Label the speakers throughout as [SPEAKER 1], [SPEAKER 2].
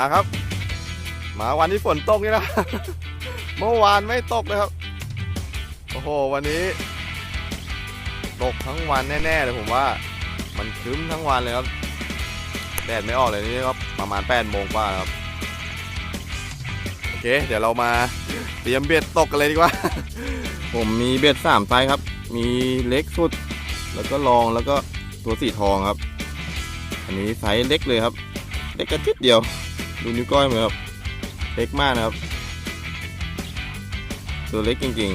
[SPEAKER 1] มาครับ มาวันที่ฝนตกนี่นะ เมื่อวานไม่ตกเลยครับ โอ้โห วันนี้ ตกทั้งวันแน่ๆเลยผมว่า มันครึ้มทั้งวันเลยครับ แดดไม่ออกเลยนี่ครับประมาณ8โมงกว่าครับ โอเค เดี๋ยวเรามาเตรียมเบ็ดตกกันเลยดีกว่า ผมมีเบ็ดสามไซส์ครับ มีเล็กสุด แล้วก็ลอง แล้วก็ตัวสีทองครับ อันนี้ไซส์เล็กเลยครับ เล็กกระติดเดียว ดูนิ้วก้อยมือครับเล็กมากนะครับ ตัวเล็กจริง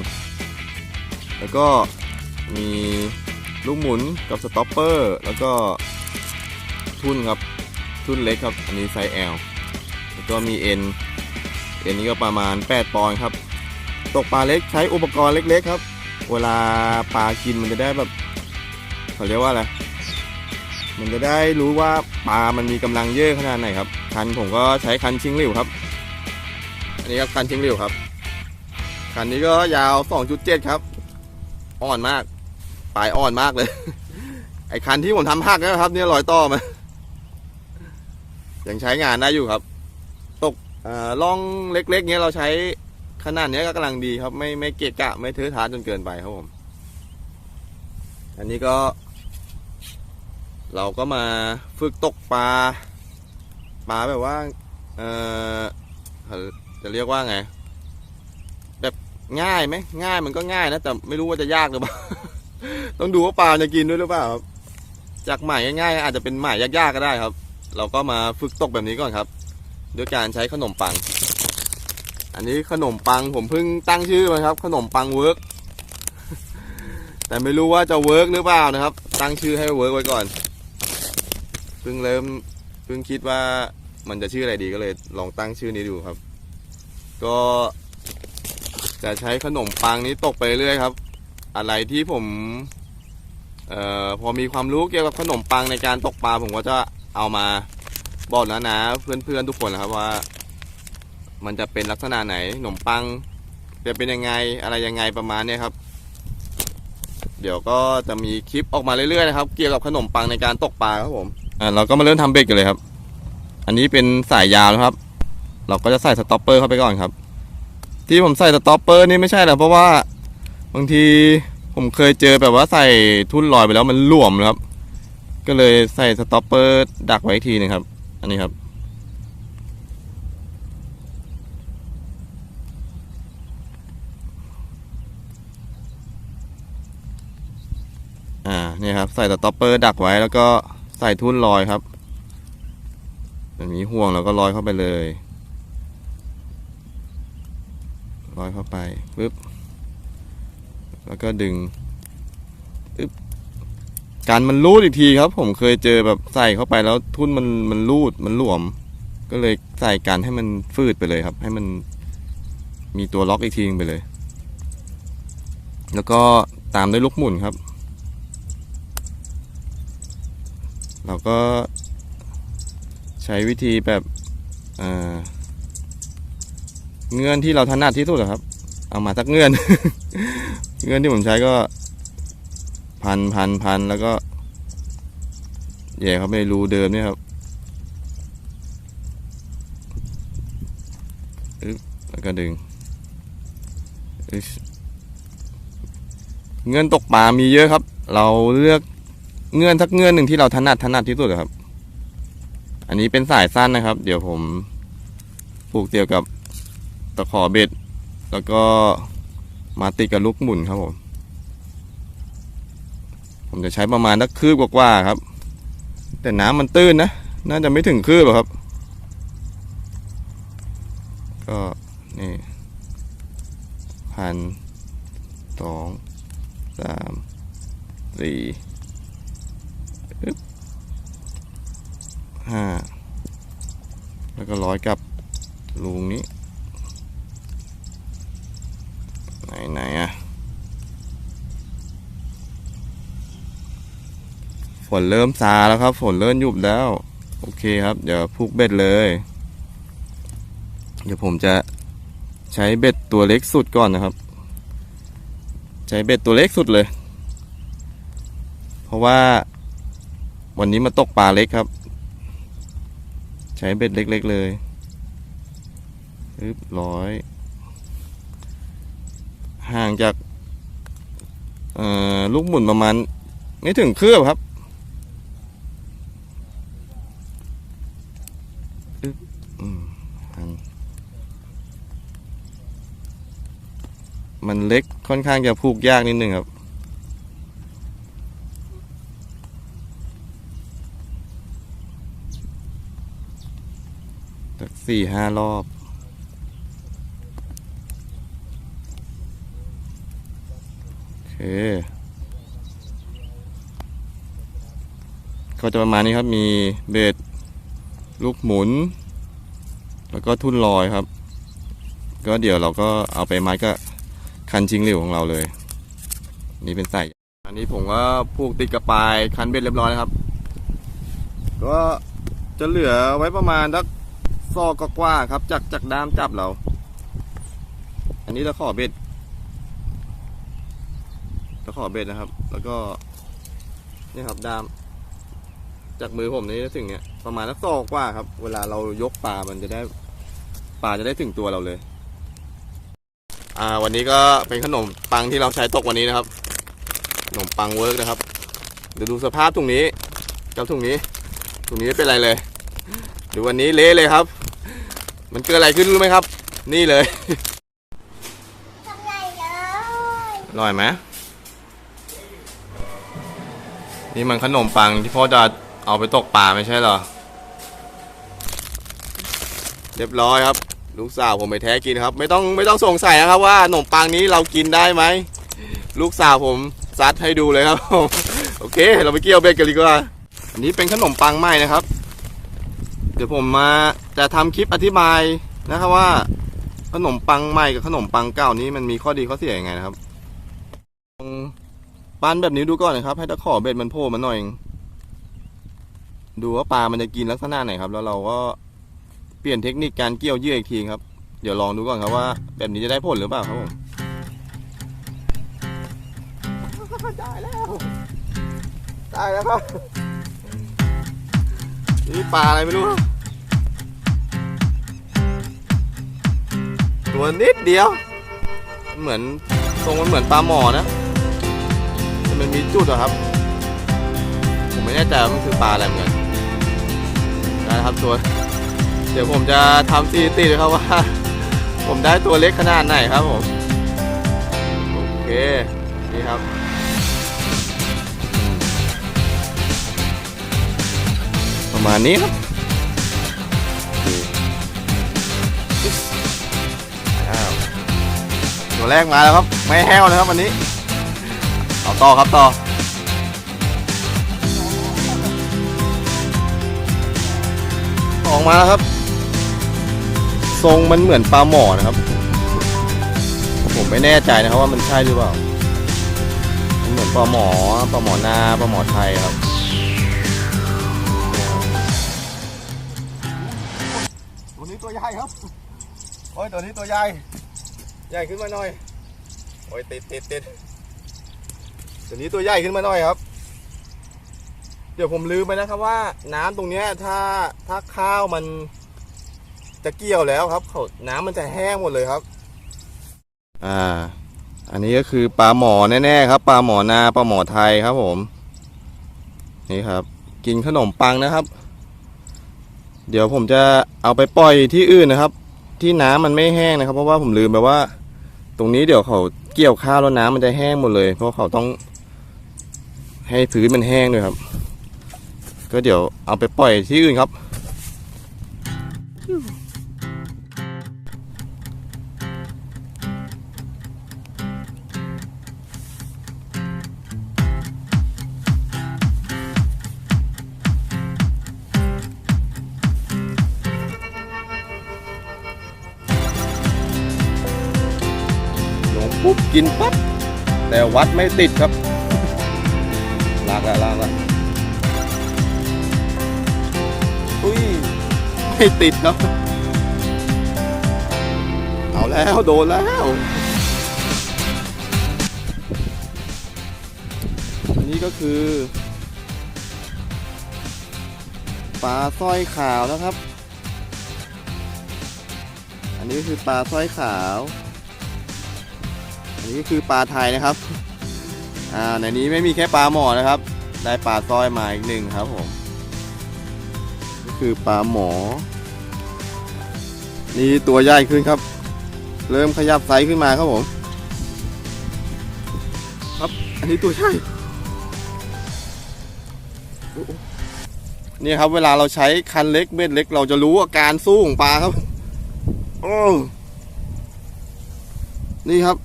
[SPEAKER 1] ๆ แล้วก็มีลูกหมุนกับสต็อปเปอร์แล้วก็ทุ่นครับทุ่นเล็กครับ อันนี้ไซส์ L แล้วก็มีเอ็นเอ็นนี้ก็ประมาณ 8 ปอนด์ครับ ตกปลาเล็กใช้อุปกรณ์เล็กๆครับ เวลาปลากินมันจะได้แบบเขาเรียกว่าอะไรมันจะได้รู้ว่าปลามันมีกำลังเยอะขนาดไหนครับ คันผมก็ใช้คันชิงหลิวครับ อันนี้ครับคันชิงหลิวครับ คันนี้ก็ยาว 2.7 ครับ อ่อนมาก ปลายอ่อนมากเลย ไอ้คันที่ผมทำหักนะครับ เนี่ยรอยต่อมา ยังใช้งานได้อยู่ครับ ตกอ่อล่องเล็กๆเนี้ยเราใช้ขนาดเนี้ยก็กำลังดีครับ ไม่ไม่เกะกะ ไม่เทอะทะจนเกินไปครับผม อันนี้ก็ เราก็มาฝึกตกปลา ปลาแบบว่า เออจะเรียกว่าไง แบบง่ายไหมง่ายมันก็ง่ายนะแต่ไม่รู้ว่าจะยากหรือเปล่า ต้องดูว่าปลาจะกินด้วยหรือเปล่าครับจากหมายง่ายๆอาจจะเป็นหมายยากๆก็ได้ครับ เราก็มาฝึกตกแบบนี้ก่อนครับ ด้วยการใช้ขนมปัง อันนี้ขนมปังผมเพิ่งตั้งชื่อมาครับ ขนมปังเวิร์กแต่ไม่รู้ว่าจะเวิร์กหรือเปล่านะครับ ตั้งชื่อให้เวิร์กไว้ก่อนเพิ่งเริ่ม เพิ่งคิดว่ามันจะชื่ออะไรดีก็เลยลองตั้งชื่อนี้ดูครับ ก็จะใช้ขนมปังนี้ตกไปเรื่อยครับ อะไรที่ผมเอ่อพอมีความรู้เกี่ยวกับขนมปังในการตกปลาผมก็จะเอามาบอกนะนะเพื่อนๆทุกคนนะครับว่า มันจะเป็นลักษณะไหนขนมปังจะเป็นยังไงอะไรยังไงประมาณเนี้ยครับ เดี๋ยวก็จะมีคลิปออกมาเรื่อยๆนะครับ เกี่ยวกับขนมปังในการตกปลาครับผม อ่าเราก็มาเริ่มทำเบ็ดกันเลยครับ อันนี้เป็นสายยาวนะครับ เราก็จะใส่สต็อปเปอร์เข้าไปก่อนครับ ที่ผมใส่สต็อปเปอร์นี่ไม่ใช่หรอกเพราะว่าบางทีผมเคยเจอแบบว่าใส่ทุ่นลอยไปแล้วมันหลวมนะครับ ก็เลยใส่สต็อปเปอร์ดักไว้อีกทีหนึงครับ อันนี้ครับอ่านี่ครับใส่สต็อปเปอร์ดักไว้แล้วก็ ใส่ทุ่นลอยครับแบบนี้ห่วงแล้วก็ลอยเข้าไปเลยลอยเข้าไปปึ๊บแล้วก็ดึงปึ๊บการมันรูดอีกทีครับ ผมเคยเจอแบบใส่เข้าไปแล้วทุ่นมันมันรูดมันหลวม ก็เลยใส่กันให้มันฟืดไปเลยครับ ให้มันมีตัวล็อกอีกทีนึงไปเลย แล้วก็ตามด้วยลูกหมุนครับ เราก็ใช้วิธีแบบเเงื่อนที่เราถนัดที่สุดอะครับ เอามาสักเงื่อน เงื่อนที่ผมใช้ก็ พันพันพันแล้วก็แย่เขาไปในรูเดิมเนี่ยครับอึ๊บแล้วก็ดึงเงื่อนตกปลามีเยอะครับ เราเลือก เงื่อนสักเงื่อนหนึ่งที่เราถนัดถนัดที่สุดครับ อันนี้เป็นสายสั้นนะครับ เดี๋ยวผมผูกเกี่ยวกับตะขอเบ็ด แล้วก็มาติดกับลูกหมุนครับผม ผมจะใช้ประมาณนักคืบกว่าครับ แต่น้ำมันตื้นนะ น่าจะไม่ถึงคืบหรอกครับ ก็นี่พันสองสามสี่ ห้าแล้วก็ร้อยกับลุงนี้ ไหนไหนอะฝนเริ่มซาแล้วครับ ฝนเริ่มหยุบแล้ว โอเคครับ เดี๋ยวผูกเบ็ดเลย เดี๋ยวผมจะใช้เบ็ดตัวเล็กสุดก่อนนะครับ ใช้เบ็ดตัวเล็กสุดเลย เพราะว่าวันนี้มาตกปลาเล็กครับ ช้เบ็ดเล็ก ๆ เลยอึบร้อย ห่างจากลูกหมุนประมาณไม่ถึงเครือบครับมันเล็กค่อนข้างจะผูกยากนิดนึงครับ สักสี่ห้ารอบ โอเค ก็จะประมาณนี้ครับ มีเบ็ด ลูกหมุน แล้วก็ทุ่นลอยครับ ก็เดี๋ยวเราก็เอาไปมัดกับคันชิงหลิวของเราเลย นี่เป็นใส่อันนี้ผมก็ผูกติดกับปายคันเบ็ดเรียบร้อยแล้วครับ ก็จะเหลือไว้ประมาณสัก ซอกกว่าครับ จากจากด้ามจับเรา อันนี้ตะขอเบ็ดตะขอเบ็ดนะครับ แล้วก็นี่ครับด้าม จากมือผมนี่ถึงเนี่ยประมาณสักซอกกว่าครับ เวลาเรายกปลามันจะได้ปลาจะได้ถึงตัวเราเลย อ่า วันนี้ก็เป็นขนมปังที่เราใช้ตกวันนี้นะครับ ขนมปังเวิร์กนะครับ เดี๋ยวดูสภาพถุงนี้กับถุงนี้ถุงนี้ไม่เป็นไรเลยดูวันนี้เละเลยครับ มันเกิดอะไรขึ้นรู้ไหมครับ นี่เลย
[SPEAKER 2] ทำไงเลย
[SPEAKER 1] อร่อยไหมนี่มันขนมปังที่พ่อจะเอาไปตกปลาไม่ใช่เหรอ เรียบร้อยครับ ลูกสาวผมไปแท้กินครับ ไม่ต้องไม่ต้องสงสัยนะครับว่าขนมปังนี้เรากินได้ไหม ลูกสาวผมซัดให้ดูเลยครับผมโอเค เราไปเกี่ยวเบ็ดกันดีกว่า อันนี้เป็นขนมปังไหมนะครับ เดี๋ยวผมมาจะทำคลิปอธิบายนะครับว่า ขนมปังใหม่กับขนมปังเก่านี้มันมีข้อดีข้อเสียยังไงนะครับลองปั้นแบบนี้ดูก่อนนะครับ ให้ตะขอเบ็ดมันโผล่มาหน่อยดูว่าปลามันจะกินลักษณะไหนครับ แล้วเราก็เปลี่ยนเทคนิคการเกี่ยวเยื่ออีกทีครับ เดี๋ยวลองดูก่อนครับว่า แบบนี้จะได้ผลหรือเปล่าครับผมได้แล้วได้แล้วครับ นี่ปลาอะไรไม่รู้ครับตัวนิดเดียว เหมือนทรงมันเหมือนปลาหมอนะแต่มันมีจุดอะครับ ผมไม่แน่ใจว่ามันคือปลาอะไรเหมือนนะครับตัว เดี๋ยวผมจะทำสถิติเลยครับว่า ผมได้ตัวเล็กขนาดไหนครับผม โอเค นี่ครับ ประมาณนี้ครับตัวแรกมาแล้วครับ ไม่แห้วเลยครับวันนี้ เอาต่อครับต่อออกมาแล้วครับ ทรงมันเหมือนปลาหมอนะครับ ผมไม่แน่ใจนะครับว่ามันใช่หรือเปล่า มันเหมือนปลาหมอปลาหมอนาปลาหมอไทยครับ โอ้ยตัวนี้ตัวใหญ่ ใหญ่ขึ้นมาหน่อย โอ้ยติดติดติดตัวนี้ตัวใหญ่ขึ้นมาหน่อยครับ เดี๋ยวผมลืมไปนะครับว่า น้ำตรงเนี้ยถ้าถ้าข้าวมันจะเกี่ยวแล้วครับเขาน้ำมันจะแห้งหมดเลยครับ อ่า อันนี้ก็คือปลาหมอแน่ๆครับปลาหมอนาปลาหมอไทยครับผม นี่ครับ กินขนมปังนะครับ เดี๋ยวผมจะเอาไปปล่อยที่อื่นนะครับ ที่น้ำมันไม่แห้งนะครับ เพราะว่าผมลืมไปว่า ตรงนี้เดี๋ยวเขาเกี่ยวข้าวแล้วน้ำมันจะแห้งหมดเลย เพราะเขาต้อง ให้พื้นมันแห้งด้วยครับ ก็เดี๋ยวเอาไปปล่อยที่อื่นครับ แต่วัดไม่ติดครับลากละลากละอุ้ยไม่ติดครับเอาแล้วโดนแล้วอันนี้ก็คือปลาสร้อยขาวนะครับ อันนี้คือปลาสร้อยขาว อันนี้คือปลาไทยนะครับอ่าในนี้ไม่มีแค่ปลาหมอนะครับ ได้ปลาสร้อยมาอีกหนึ่งครับผมนี่คือปลาหมอ นี่ตัวใหญ่ขึ้นครับ เริ่มขยับไซส์ขึ้นมาครับผม ครับอันนี้ตัวใหญ่นี่ครับเวลาเราใช้คันเล็กเบ็ดเล็ก เราจะรู้อาการสู้ของปลาครับโอ้นี่ครับ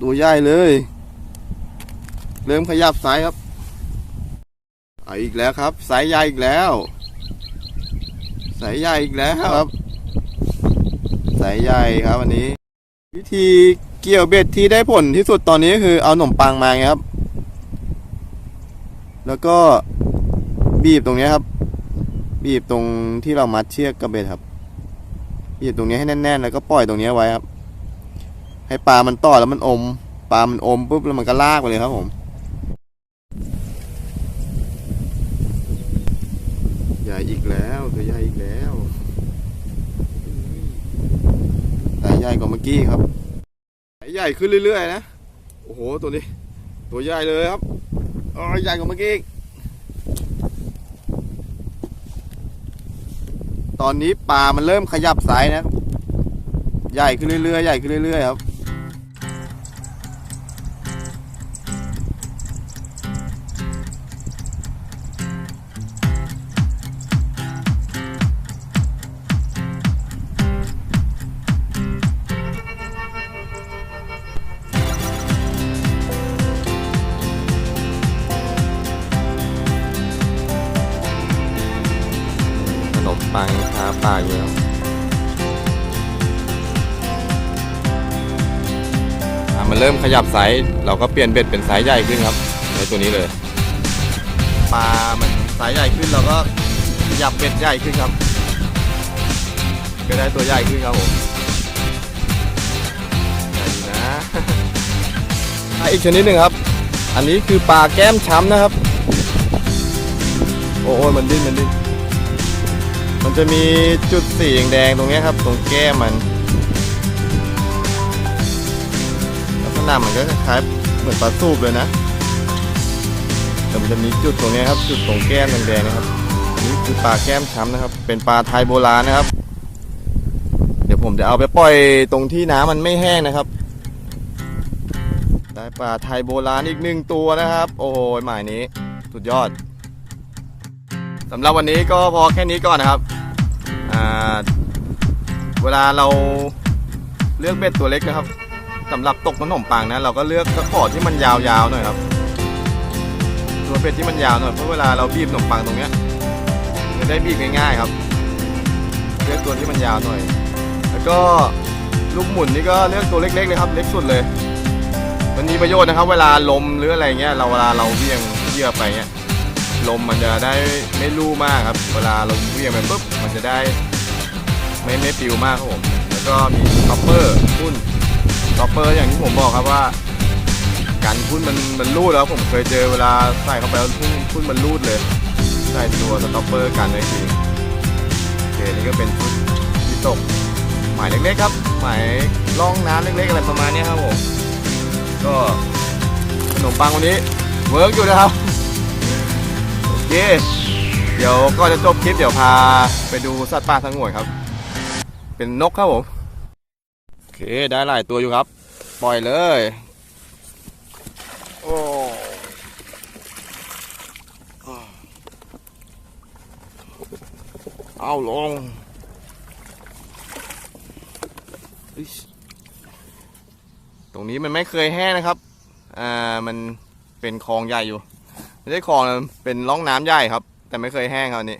[SPEAKER 1] ตัวใหญ่เลย เริ่มขยับไซส์ครับเอาอีกแล้วครับไซส์ใหญ่อีกแล้วไซส์ใหญ่อีกแล้วครับไซส์ใหญ่ครับอันนี้ วิธีเกี่ยวเบ็ดที่ได้ผลที่สุดตอนนี้คือเอาขนมปังมาครับ แล้วก็บีบตรงนี้ครับ บีบตรงที่เรามัดเชือกกับเบ็ดครับบีบตรงนี้ให้แน่นๆ แล้วก็ปล่อยตรงนี้ไว้ครับ ให้ปลามันต่อแล้วมันอม ปลามันอมปุ๊บแล้วมันก็ลากไปเลยครับผมใหญ่อีกแล้วตัวใหญ่อีกแล้วแต่ใหญ่กว่าเมื่อกี้ครับใหญ่ขึ้นเรื่อยๆนะโอ้โหตัวนี้ ตัวใหญ่เลยครับอ๋อใหญ่กว่าเมื่อกี้ตอนนี้ปลามันเริ่มขยับไซส์นะ ใหญ่ขึ้นเรื่อยๆ ใหญ่ขึ้นเรื่อยๆ ครับ งคาปากอยู่แล้วมันเริ่มขยับไซส์เราก็เปลี่ยนเบ็ดเป็นไซส์ใหญ่ขึ้นครับในตัวนี้เลยปลามันไซส์ใหญ่ขึ้นเราก็ขยับเบ็ดใหญ่ขึ้นครับก็ได้ตัวใหญ่ขึ้นครับผมใหญ่นะอะอีกชนิดหนึ่งครับ อันนี้คือปลาแก้มช้ำนะครับ โอ้ยมันดิ้นมันดิ้น มันจะมีจุดสีแดงตรงนี้ครับ ตรงแก้มมัน ลักษณะมันก็คล้ายเหมือนปลาสูบเลยนะแต่มันจะมีจุดตรงนี้ครับ จุดตรงแก้มแดงๆนะครับอันนี่คือปลาแก้มช้ำนะครับ เป็นปลาไทยโบราณนะครับ เดี๋ยวผมจะเอาไปปล่อยตรงที่น้ำมันไม่แห้งนะครับ ได้ปลาไทยโบราณอีกหนึ่งตัวนะครับ โอ้โหหมายนี้ สุดยอด สำหรับวันนี้ก็พอแค่นี้ก่อนนะครับ เวลาเราเลือกเบ็ดตัวเล็กนะครับสำหรับตกขนมปังนะ เราก็เลือกตะขอที่มันยาวๆหน่อยครับ ตัวเบ็ดที่มันยาวหน่อยเพราะเวลาเราบีบขนมปังตรงเนี้ยจะได้บีบง่ายๆครับ เลือกตัวที่มันยาวหน่อย แล้วก็ลูกหมุนนี่ก็เลือกตัวเล็กๆเลยครับ เล็กสุดเลย มันมีประโยชน์นะครับ เวลาลมหรืออะไรเงี้ยเราเวลาเราเวี่ยงเหยื่อไปเงี้ย ลมมันจะได้ไม่ลู่มากครับเวลาเราเวียงไปปุ๊บมันจะได้ไม่ไม่ปิวมากครับผมแล้วก็มีท็อปเปอร์ทุ่นท็อปเปอร์อย่างที่ผมบอกครับว่าการทุ่นมันมันรูดแล้วผมเคยเจอเวลาใส่เข้าไปแล้วทุ่นทุ่นมันรูดเลยใส่ตัวสต็อปเปอร์กันไว้ทีโอเคนี่ก็เป็นชุดที่ตกหมายเล็กๆครับหมายล่องน้ำเล็กๆอะไรประมาณนี้ครับผมก็ขนมปังวันนี้เวิร์กอยู่นะครับ เคเดี๋ยวก็จะจบคลิปเดี๋ยวพาไปดูสัตว์ป่าสงวนครับ เป็นนกครับผมโอเคได้หลายตัวอยู่ครับ ปล่อยเลยโอ้เอาลงตรงนี้มันไม่เคยแห้งนะครับ อ่า มันเป็นคลองใหญ่อยู่ ไม่ใช่คลองนะเป็นร่องน้ำใหญ่ครับ แต่ไม่เคยแห้งครับนี้